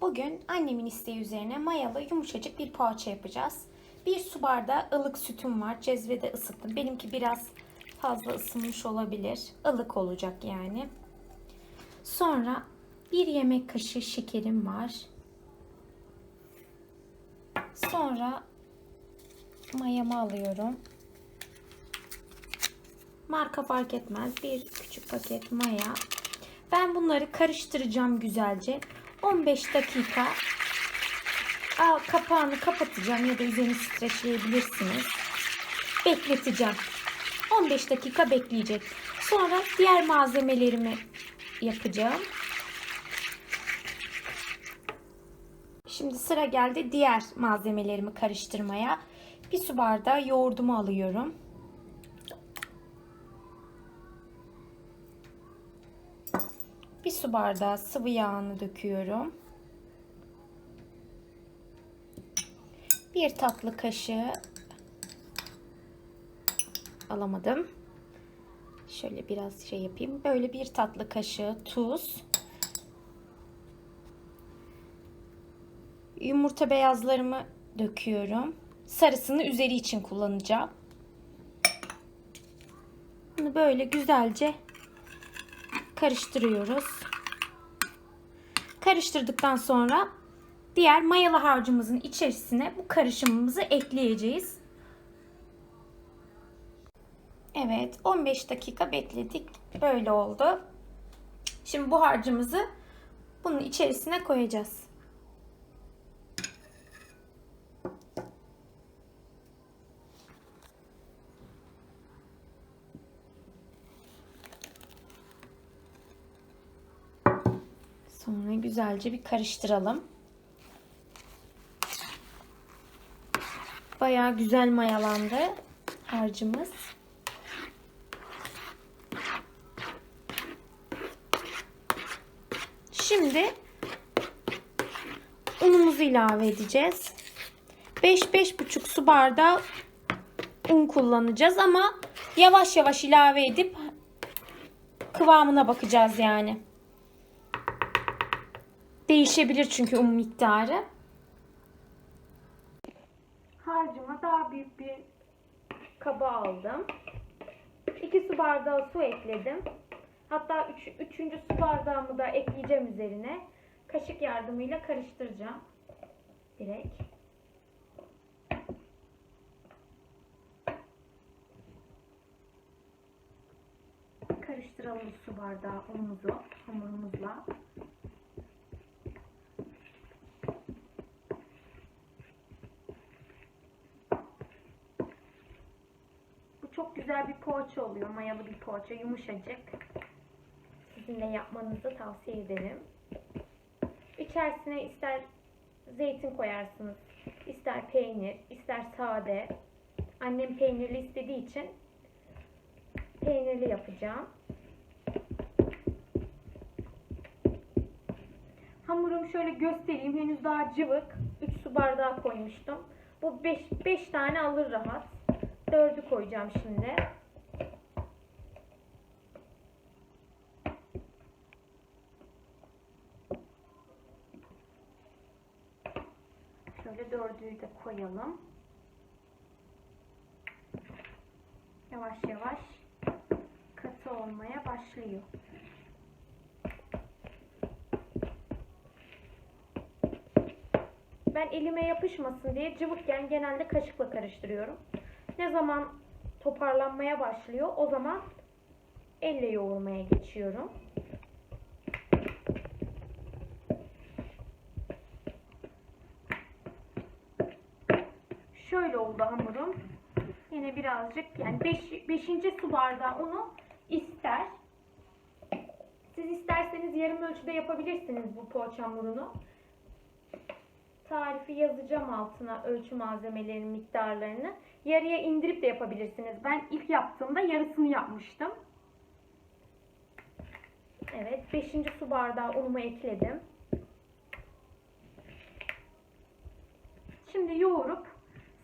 Bugün annemin isteği üzerine mayalı yumuşacık bir poğaça yapacağız. Bir su bardağı ılık sütüm var. Cezvede ısıttım. Benimki biraz fazla ısınmış olabilir. Ilık olacak yani. Sonra bir yemek kaşığı şekerim var. Sonra mayamı alıyorum. Marka fark etmez. Bir küçük paket maya. Ben bunları karıştıracağım güzelce. 15 dakika Aa, kapağını kapatacağım ya da üzerini streçleyebilirsiniz. Bekleteceğim. 15 dakika bekleyecek. Sonra diğer malzemelerimi yapacağım. Şimdi sıra geldi diğer malzemelerimi karıştırmaya. Bir su bardağı yoğurdumu alıyorum. Bir su bardağı sıvı yağını döküyorum. Bir tatlı kaşığı alamadım. Şöyle biraz şey yapayım. Böyle bir tatlı kaşığı tuz. Yumurta beyazlarımı döküyorum. Sarısını üzeri için kullanacağım. Bunu böyle güzelce karıştırıyoruz. Karıştırdıktan sonra diğer mayalı harcımızın içerisine bu karışımımızı ekleyeceğiz. Evet 15 dakika bekledik. Böyle oldu. Şimdi bu harcımızı bunun içerisine koyacağız. Sonra güzelce bir karıştıralım. Bayağı güzel mayalandı harcımız. Şimdi unumuzu ilave edeceğiz. 5-5,5 su bardağı un kullanacağız ama yavaş yavaş ilave edip kıvamına bakacağız yani. Değişebilir çünkü un miktarı. Harcıma daha büyük bir kaba aldım. 2 su bardağı su ekledim. Hatta 3. Üç, üçüncü su bardağımı da ekleyeceğim üzerine. Kaşık yardımıyla karıştıracağım. Direkt. Karıştıralım su bardağı unumuzu hamurumuzla. Bu çok güzel bir poğaça oluyor. Mayalı bir poğaça. Yumuşacık. Sizin de yapmanızı tavsiye ederim. İçerisine ister zeytin koyarsınız. ister peynir, ister sade. Annem peynirli istediği için peynirli yapacağım. Hamurum şöyle göstereyim. Henüz daha cıvık. 3 su bardağı koymuştum. Bu 5 5 tane alır rahat. 4'ü koyacağım şimdi. Şöyle dördüyü de koyalım. Yavaş yavaş katı olmaya başlıyor. Ben elime yapışmasın diye cıvıkken genelde kaşıkla karıştırıyorum. Ne zaman toparlanmaya başlıyor o zaman elle yoğurmaya geçiyorum. Şöyle oldu hamurum. Yine birazcık yani 5. Beş, su bardağı unu ister. Siz isterseniz yarım ölçüde yapabilirsiniz bu poğaça hamurunu. Tarifi yazacağım altına ölçü malzemelerinin miktarlarını. Yarıya indirip de yapabilirsiniz. Ben ilk yaptığımda yarısını yapmıştım. Evet 5. su bardağı unumu ekledim. Şimdi yoğurup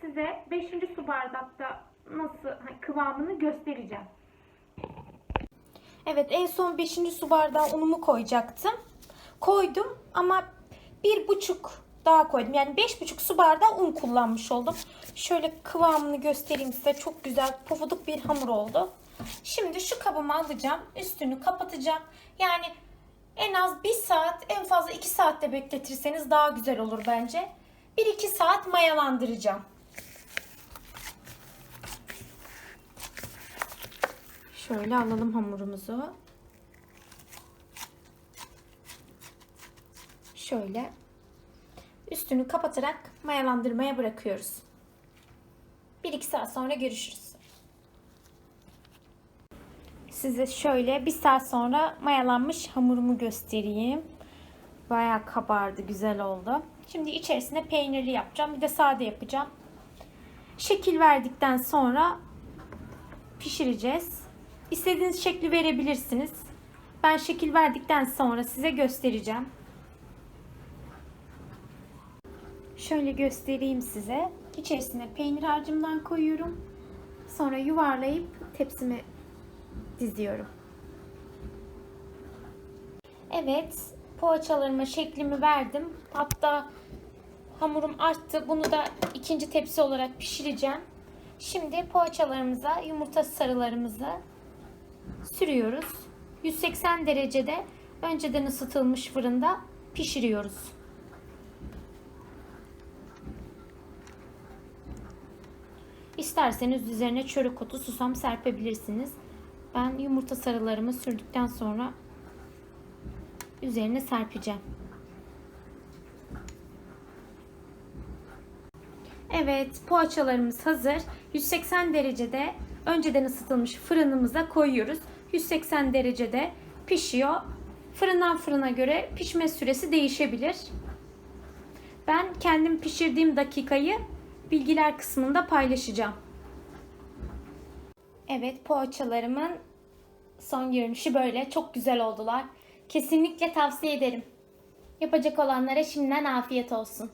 size 5. su bardakta nasıl kıvamını göstereceğim. Evet en son 5. su bardağı unumu koyacaktım. Koydum ama bir buçuk daha koydum. Yani beş buçuk su bardağı un kullanmış oldum. Şöyle kıvamını göstereyim size. Çok güzel pofuduk bir hamur oldu. Şimdi şu kabımı alacağım. Üstünü kapatacağım. Yani en az bir saat en fazla iki saatte bekletirseniz daha güzel olur bence. 1-2 saat mayalandıracağım. Şöyle alalım hamurumuzu. Şöyle üstünü kapatarak mayalandırmaya bırakıyoruz. 1-2 saat sonra görüşürüz. Size şöyle bir saat sonra mayalanmış hamurumu göstereyim. Bayağı kabardı, güzel oldu. Şimdi içerisine peynirli yapacağım. Bir de sade yapacağım. Şekil verdikten sonra pişireceğiz. İstediğiniz şekli verebilirsiniz. Ben şekil verdikten sonra size göstereceğim. Şöyle göstereyim size. İçerisine peynir harcımdan koyuyorum. Sonra yuvarlayıp tepsime diziyorum. Evet, poğaçalarıma şeklimi verdim. Hatta hamurum arttı. Bunu da ikinci tepsi olarak pişireceğim. Şimdi poğaçalarımıza, yumurta sarılarımızı sürüyoruz. 180 derecede önceden ısıtılmış fırında pişiriyoruz. İsterseniz üzerine çörek otu, susam serpebilirsiniz. Ben yumurta sarılarımı sürdükten sonra üzerine serpeceğim. Evet, poğaçalarımız hazır. 180 derecede önceden ısıtılmış fırınımıza koyuyoruz. 180 derecede pişiyor. Fırından fırına göre pişme süresi değişebilir. Ben kendim pişirdiğim dakikayı bilgiler kısmında paylaşacağım. Evet, poğaçalarımın son görünüşü böyle. Çok güzel oldular. Kesinlikle tavsiye ederim. Yapacak olanlara şimdiden afiyet olsun.